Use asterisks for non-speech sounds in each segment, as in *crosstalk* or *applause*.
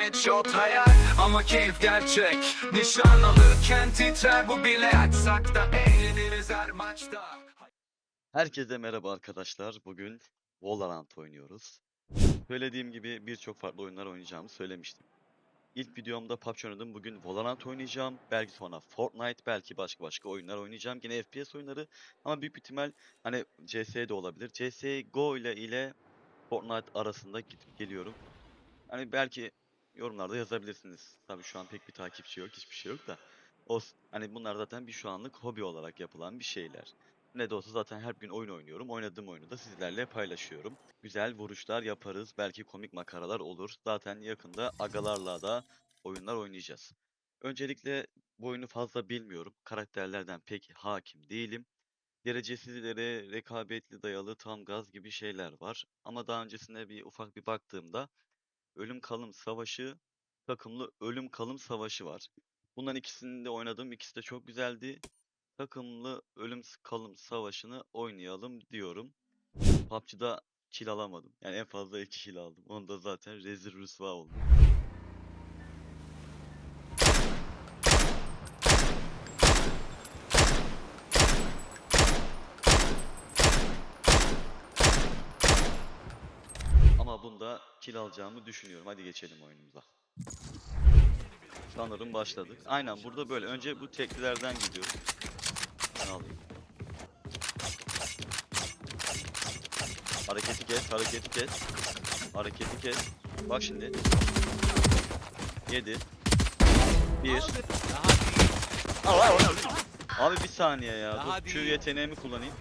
headshot hayal Ama keyif gerçek Nişan alırken titrer bu bile Açsak da eğleniriz her maçta Herkese merhaba arkadaşlar. Bugün Valorant oynuyoruz. Söylediğim gibi birçok farklı oyunlar oynayacağımı söylemiştim. İlk videomda PUBG oynadım. Bugün Valorant oynayacağım. Belki sonra Fortnite, belki başka başka oyunlar oynayacağım. Yine FPS oyunları ama büyük ihtimal hani CS de olabilir. CS:GO ile ile Fortnite arasında gidip geliyorum. Hani belki yorumlarda yazabilirsiniz. Tabii şu an pek bir takipçi yok, hiçbir şey yok da. Olsun. Hani bunlar zaten bir şu anlık hobi olarak yapılan bir şeyler. Ne de olsa zaten her gün oyun oynuyorum. Oynadığım oyunu da sizlerle paylaşıyorum. Güzel vuruşlar yaparız. Belki komik makaralar olur. Zaten yakında agalarla da oyunlar oynayacağız. Öncelikle bu oyunu fazla bilmiyorum. Karakterlerden pek hakim değilim. Derecesizlere, rekabetli dayalı, tam gaz gibi şeyler var. Ama daha öncesinde bir ufak bir baktığımda Ölüm Kalım Savaşı, takımlı Ölüm Kalım Savaşı var. Bunların ikisini de oynadım. İkisi de çok güzeldi takımlı ölüm kalım savaşını oynayalım diyorum. PUBG'da kill alamadım. Yani en fazla 2 kill aldım. Onda zaten rezil rüsva oldum. Ama bunda kill alacağımı düşünüyorum. Hadi geçelim oyunumuza. Sanırım başladık. Aynen burada böyle. Önce bu teklilerden gidiyoruz. Ben alayım. Hareketi kes, hareketi kes. Hareketi kes. Bak şimdi. 7 1 Abi bir saniye ya. Dur Q yeteneğimi kullanayım.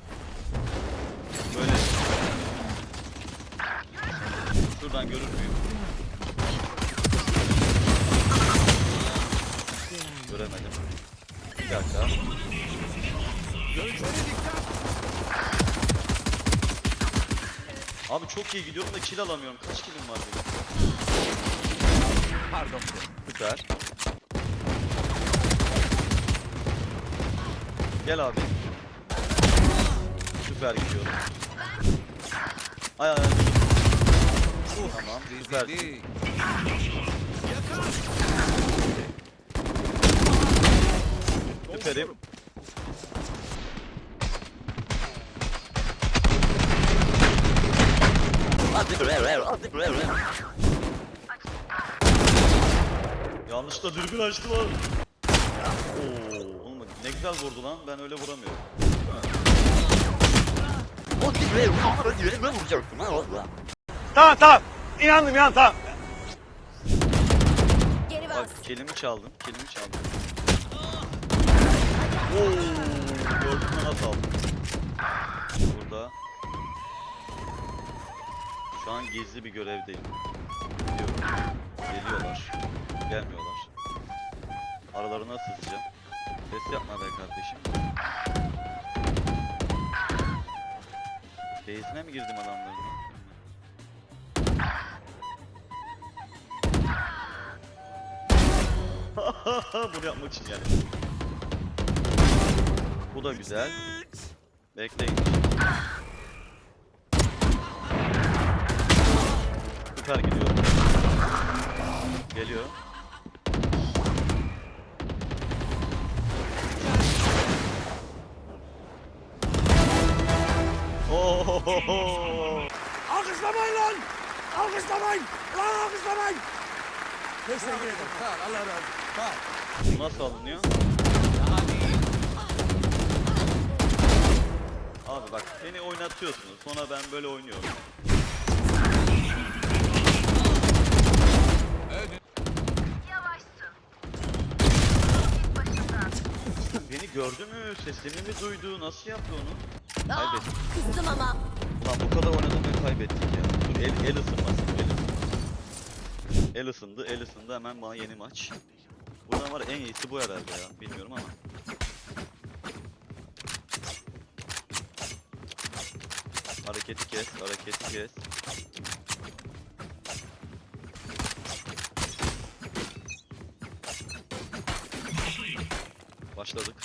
Şuradan görür müyüm? Göremedim. Bir dakika. Abi çok iyi gidiyorum da kill alamıyorum. Kaç killim var benim? Pardon. Süper. Gel abi. Süper gidiyorum. Ay ay ay. Tamam, süper. Rezillik. Süperim. Yanlışlıkla dürbün açtım abi. Oo, oğlum ne güzel vurdu lan. Ben öyle vuramıyorum. Tamam tamam. İnandım ya tamam. Geri bas. Bak kelimi çaldım. Kelimi çaldım. Oo, gördün mü nasıl aldım? Burada. Şu an gizli bir görevdeyim. Gidiyorum. Geliyorlar. Gelmiyorlar. Aralarına sızacağım. Ses yapma be kardeşim. Base'ine mi girdim adamların? *laughs* Bunu yapmak için yani. Bu da güzel. Bekleyin. Süper gidiyor. Geliyor. Ohohoho. Alkışlamayın lan. Alkışlamayın. Lan alkışlamayın. Teşekkür ederim. Sağ ol. Allah razı olsun. Nasıl alınıyor? Abi bak beni oynatıyorsunuz. Sonra ben böyle oynuyorum. Beni gördü mü? Sesimi mi duydu? Nasıl yaptı onu? Aa, Kaybettim. kızdım ama. Lan bu kadar oynadım ve kaybettik ya. Dur el, el ısınmasın el ısındı. El ısındı, el ısındı hemen bana yeni maç. Buradan var en iyisi bu herhalde ya. Bilmiyorum ama. Hareketi kes, hareketi kes. Başladık.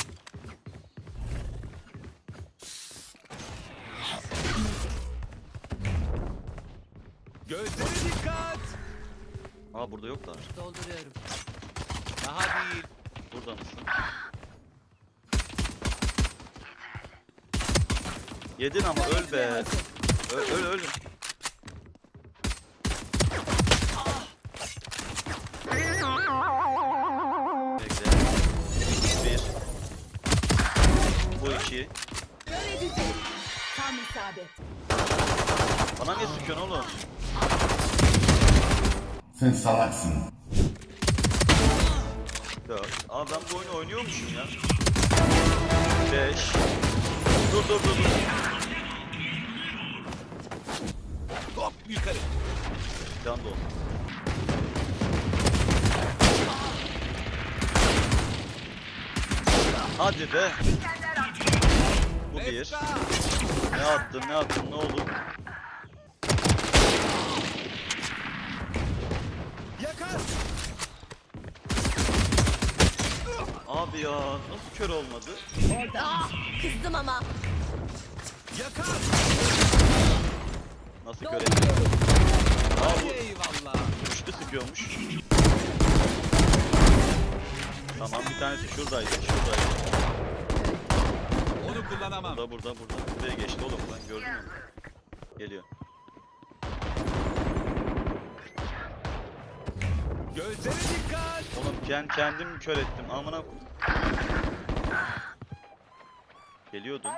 Gözlere dikkat. Aa burada yoklar. Dolduruyorum. Daha değil. Burada mısın? Yedin ama öl be. Öl öl öl. Bekle. Bir. Bu iki. Tam isabet. Bana niye sıkıyorsun oğlum? Sen salaksın. Aa ben bu oyunu oynuyormuşum ya. Beş. Dur dur dur dur. Hop yukarı. Can olsun. Hadi be. Bu bir. Ne attın ne attın ne oldu? Abi ya nasıl kör olmadı? Ah, kızdım ama. Yakar. Nasıl kör etmedi? Aa bu Eyvallah. üçlü sıkıyormuş. Tamam bir tanesi şuradaydı şuradaydı. Onu kullanamam. Burada burada burada. Buraya geçti oğlum ben gördüm onu. Geliyor. Gözlere dikkat. Oğlum ben kendim kör ettim amına Geliyordun.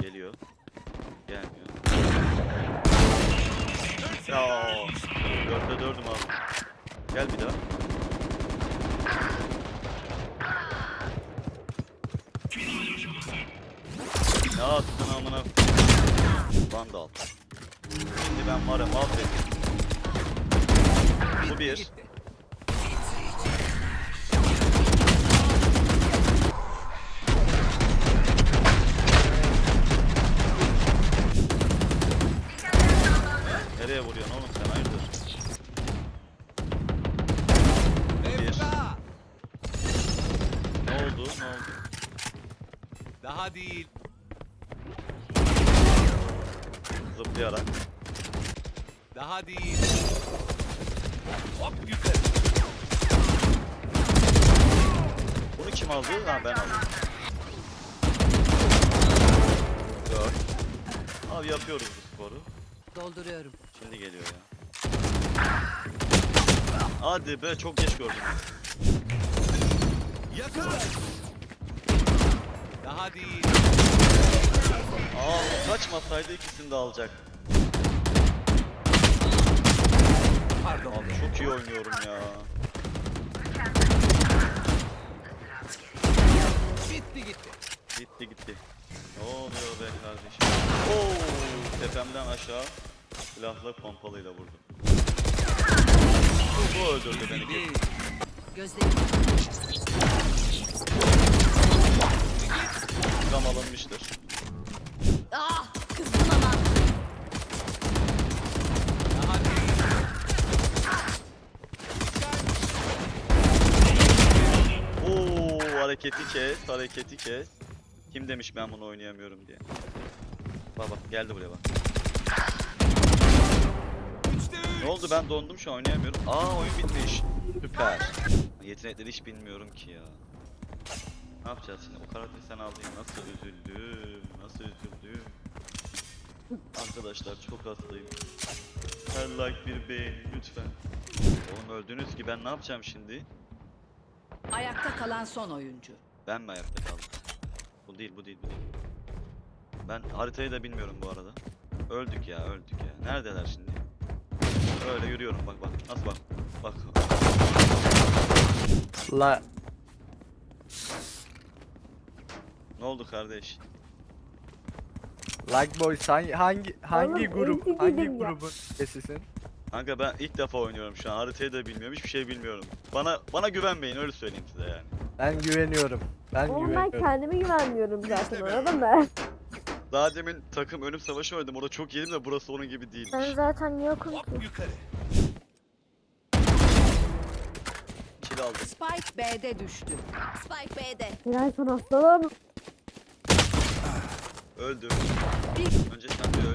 Geliyor. Gelmiyor. Ya. Dörtte dördüm abi. Gel bir daha. Ne attın amına Vandal. Şimdi ben var ya mahvettim. Bu bir. Nereye vuruyorsun oğlum sen hayırdır? Efta. Ne oldu? Ne oldu? Daha değil. Zıplayarak. Daha değil. Hop yukarı. Bunu kim aldı? Ha ben aldım. Dört. Abi yapıyoruz bu sporu. Dolduruyorum. Şimdi geliyor ya. Hadi be çok geç gördüm. Yakar. Daha değil. Aa kaçmasaydı ikisini de alacak. Pardon. Abi çok iyi oynuyorum ya. Bitti gitti. Gitti gitti. Ne oluyor be kardeşim? Oo, tepemden aşağı silahla pompalıyla vurdum. Bu, bu öldürdü beni. Gözlerim. İntikam alınmıştır. Ah, kızdım ama. Daha değil. Oo hareketi kes, hareketi kes. Kim demiş ben bunu oynayamıyorum diye. Bak geldi buraya bak. Ne oldu ben dondum şu an oynayamıyorum. Aa oyun bitmiş. Süper. Yetenekleri hiç bilmiyorum ki ya. Ne yapacağız şimdi? O karakteri sen aldın. Nasıl üzüldüm. Nasıl üzüldüm. Arkadaşlar çok hastayım. Her like bir beğeni lütfen. Oğlum öldünüz ki ben ne yapacağım şimdi? Ayakta kalan son oyuncu. Ben mi ayakta kaldım? Bu değil bu değil bu değil. Ben haritayı da bilmiyorum bu arada. Öldük ya öldük ya. Neredeler şimdi? Öyle yürüyorum bak bak. Nasıl bak. Bak. La Ne oldu kardeş? Like Boys hangi hangi hangi Oğlum, grup ilgi hangi ya. grubun sesisin? Kanka ben ilk defa oynuyorum şu an. Haritayı da bilmiyorum. Hiçbir şey bilmiyorum. Bana bana güvenmeyin öyle söyleyeyim size yani. Ben güveniyorum. Ben Oğlum ben güveniyorum. kendime güvenmiyorum zaten anladın mı? *laughs* Daha demin takım ölüm savaşı oynadım. Orada çok yedim de burası onun gibi değilmiş. Ben zaten yokum ki. Hop yukarı. Kill aldım. Spike B'de düştü. Spike B'de. Helal sana aslanım. Öldüm. Önce sen bir öl.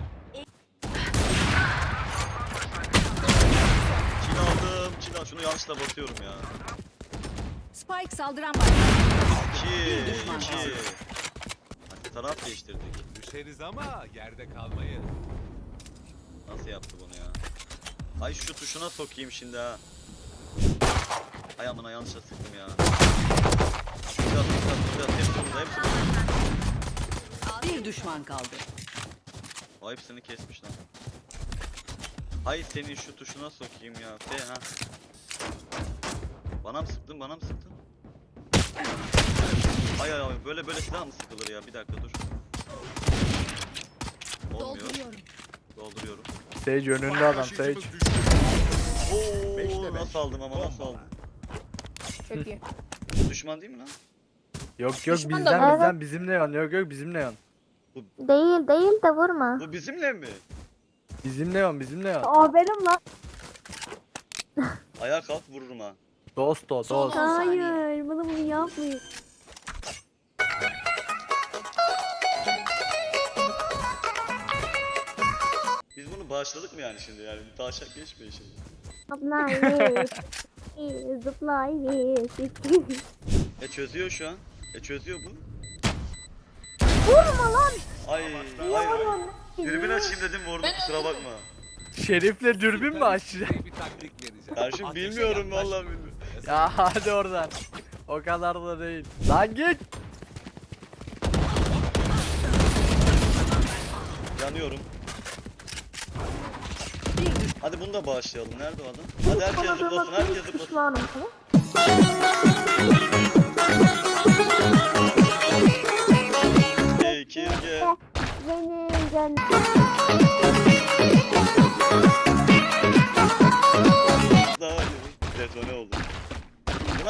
Kill al. Şunu yanlışla basıyorum ya. Spike saldıran başladı. 2 Bir düşman 2 kaldı. Hadi taraf değiştirdik. Düşeriz ama yerde kalmayız. Nasıl yaptı bunu ya? Ay şu tuşuna sokayım şimdi ha. Ay amına yanlışa sıktım ya. Güzel güzel güzel hepsi burada hepsi burada. Bir düşman kaldı. O hepsini kesmiş lan. Ay senin şu tuşuna sokayım ya. F ha. Bana mı sıktın bana mı sıktın? Ay ay ay böyle böyle silah mı sıkılır ya bir dakika dur. Olmuyor. Dolduruyorum. Sage önünde adam Sage. Oo nasıl aldım ama nasıl aldım? Çok iyi. Düşman değil mi lan? Yok yok Düşman da bizden var. bizden bizim Leon. Yok yok bizim Leon. Değil değil de vurma. Bu bizimle mi? Bizim Leon bizim Leon. O benim lan. Ayağa kalk vururum ha. Dost o dost. 10 saniye. Hayır bana bunu yapmayın. Biz bunu bağışladık mı yani şimdi yani? Taşak geçmeyin şimdi. Zıplayış. Zıplayış. E çözüyor şu an. E çözüyor bu. Vurma lan. Ay ay ay. Dürbün açayım dedim vurdum kusura bakma. Şerif'le dürbün mü açacak? Bir taktik vereceğim. Karşım Ateşe bilmiyorum vallahi bilmiyorum. *laughs* Ya hadi oradan. O kadar da değil. Lan git. Yanıyorum. Hadi bunu da bağışlayalım. Nerede o adam? Hadi herkes zıplasın, herkes zıplasın. Çekirge. Benim canım.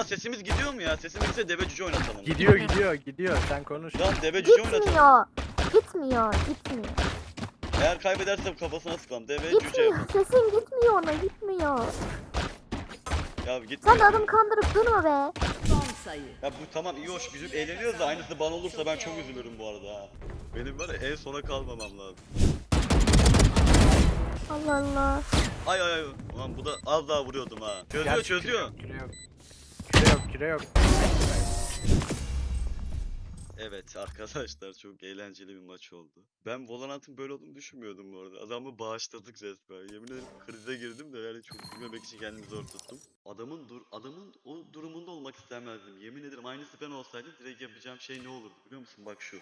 Buna sesimiz gidiyor mu ya? Sesimiz gitse deve cüce oynatalım. Gidiyor gidiyor gidiyor. Sen konuş. Lan deve cüce oynatalım. Gitmiyor. Gitmiyor. Gitmiyor. Eğer kaybedersem kafasına sıkalım. Deve cüce Gitmiyor. yapalım. Sesin gitmiyor ona gitmiyor. Ya git. Sen de adam kandırıp durma be. son sayı. Ya bu tamam iyi hoş gülüp eğleniyoruz da aynısı bana olursa ben çok üzülürüm bu arada ha. Benim var ya en sona kalmamam lazım. Allah Allah. Ay ay ay. Ulan bu da az daha vuruyordum ha. Çözüyor çözüyor. Küre yok küre yok. Evet *laughs* arkadaşlar çok eğlenceli bir maç oldu. Ben Valorant'ın böyle olduğunu düşünmüyordum bu arada. Adamı bağışladık resmen. Yemin ederim krize girdim de yani çok gülmemek için kendimi zor tuttum. Adamın dur adamın o durumunda olmak istemezdim. Yemin ederim aynısı ben olsaydım direkt yapacağım şey ne olurdu biliyor musun? Bak şu.